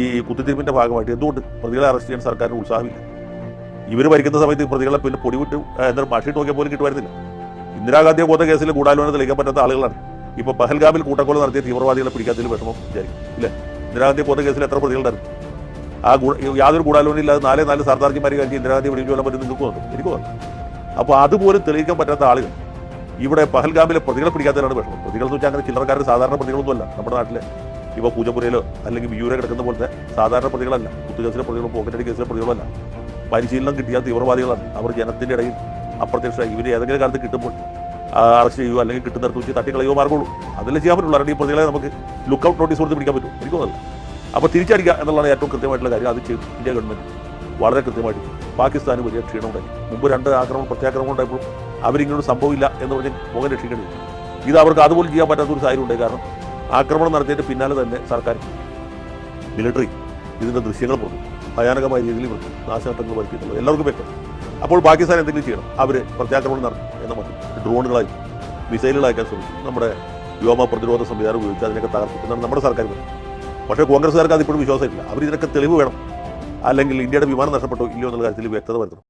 ഈ കുത്തിത്തിരിപ്പിന്റെ ഭാഗമായിട്ട് എന്തുകൊണ്ട് പ്രതികളെ അറസ്റ്റ് ചെയ്യാൻ സർക്കാരിന് ഉത്സാഹമില്ല? ഇവർ ഭരിക്കുന്ന സമയത്ത് പ്രതികളെ പിന്നെ പൊടിവിട്ട് എന്താ മാഷിട്ട് നോക്കിയാൽ പോലും കിട്ടുമായിരുന്നില്ല. ഇന്ദിരാഗാന്ധിയെ കൊന്ന കേസിൽ ഗൂഢാലോചന തെളിയിക്കാൻ പറ്റാത്ത ആളുകളാണ്. ഇപ്പൊ പഹൽഗാമിൽ കൂട്ടക്കൊല നടത്തിയ തീവ്രവാദികളെ പിടിക്കാത്തതിൽ വിഷമം വിചാരിക്കും ഇല്ലേ? ഇന്ദിരാഗാന്ധിയെ കൊന്ന കേസിൽ എത്ര പ്രതികളുണ്ടായിരുന്നു ആ യാതൊരു ഗൂഢാലോചന ഇല്ലാതെ നാലേ നാല് സർദാർജിമാരെ കഴിഞ്ഞ് ഇന്ദിരാഗാന്ധി വെടിവെച്ച് കൊല്ലാൻ പറ്റും നിങ്ങൾക്ക് വന്നു എനിക്ക് വന്നു അപ്പോൾ അതുപോലും തെളിയിക്കാൻ പറ്റാത്ത ആളുകൾ ഇവിടെ പഹൽഗാമിലെ പ്രതികളെ പിടിക്കാത്തതിനാണ് വിഷമം. പ്രതികൾ എന്ന് വെച്ചാൽ അങ്ങനെ ചില്ലറക്കാരുടെ സാധാരണ പ്രതികളൊന്നുമല്ല നമ്മുടെ നാട്ടിലെ. ഇപ്പോൾ പൂജപ്പുരയിലോ അല്ലെങ്കിൽ വിയൂരെ കിടക്കുന്ന പോലത്തെ സാധാരണ പ്രതികളല്ല. കുത്തുകേസിലെ പ്രതികളോ പോക്കറ്റടി കേസിലെ പ്രതികളല്ല പരിശീലനം കിട്ടിയ തീവ്രവാദികളാണ്. അവർ ജനത്തിന്റെ ഇടയിൽ അപ്രത്യക്ഷമായി ഇവർ ഏതെങ്കിലും കാലത്ത് കിട്ടുമ്പോൾ അറസ്റ്റ് ചെയ്യുമോ അല്ലെങ്കിൽ കിട്ടുന്നിടത്ത് വെച്ച് തട്ടിക്കളയോ മാർഗമുള്ളൂ അതല്ലേ ചെയ്യാൻ പറ്റുള്ളൂ. അല്ലെങ്കിൽ ഈ പ്രതികളെ നമുക്ക് ലുക്ക് ഔട്ട് നോട്ടീസ് കൊടുത്ത് പിടിക്കാൻ പറ്റും. എനിക്ക് തോന്നുന്നില്ല. അപ്പോൾ തിരിച്ചടിക്കുക എന്നുള്ളതാണ് ഏറ്റവും കൃത്യമായിട്ടുള്ള കാര്യം. അത് ചെയ്തു. ഇന്ത്യ ഗവൺമെന്റ് വളരെ കൃത്യമായിട്ട് പാകിസ്ഥാന് വലിയ ക്ഷീണമുണ്ടായി മുമ്പ് രണ്ട് ആക്രമണം പ്രത്യാക്രമണം ഉണ്ടായപ്പോൾ അവരിങ്ങനൊരു സംഭവമില്ല എന്ന് പറഞ്ഞ് മുഖം രക്ഷിക്കേണ്ടി. ഇത് അവർക്ക് അതുപോലും ചെയ്യാൻ പറ്റാത്ത ഒരു സാഹചര്യം ഉണ്ടായി. കാരണം ആക്രമണം നടത്തിയതിന്റെ പിന്നാലെ തന്നെ സർക്കാർ മിലിറ്ററി ഇതിന്റെ ദൃശ്യങ്ങൾ പുറത്തു ഭയാനകമായ രീതിയിൽ വൃത്തി നാശനഷ്ടങ്ങൾ വരുത്തിയിട്ടുള്ളത് എല്ലാവർക്കും വ്യക്തം അപ്പോൾ പാകിസ്ഥാൻ എന്തെങ്കിലും ചെയ്യണം. അവർ പ്രത്യാക്രമണം നടത്തി എന്ന മതി ഡ്രോണുകളായി മിസൈലുകളയക്കാൻ ശ്രമിച്ചു നമ്മുടെ വ്യോമ പ്രതിരോധ സംവിധാനം ഉപയോഗിച്ച് അതിനൊക്കെ തകർത്തു എന്നാണ് നമ്മുടെ സർക്കാർ പക്ഷേ കോൺഗ്രസ്സുകാർക്ക് അതിപ്പോഴും വിശ്വാസമില്ല. അവർ ഇതിനൊക്കെ തെളിവ് വേണം. അല്ലെങ്കിൽ ഇന്ത്യയുടെ വിമാനം നഷ്ടപ്പെട്ടോ ഇല്ലയോ എന്നുള്ള കാര്യത്തിൽ വ്യക്തത വരുത്തണം.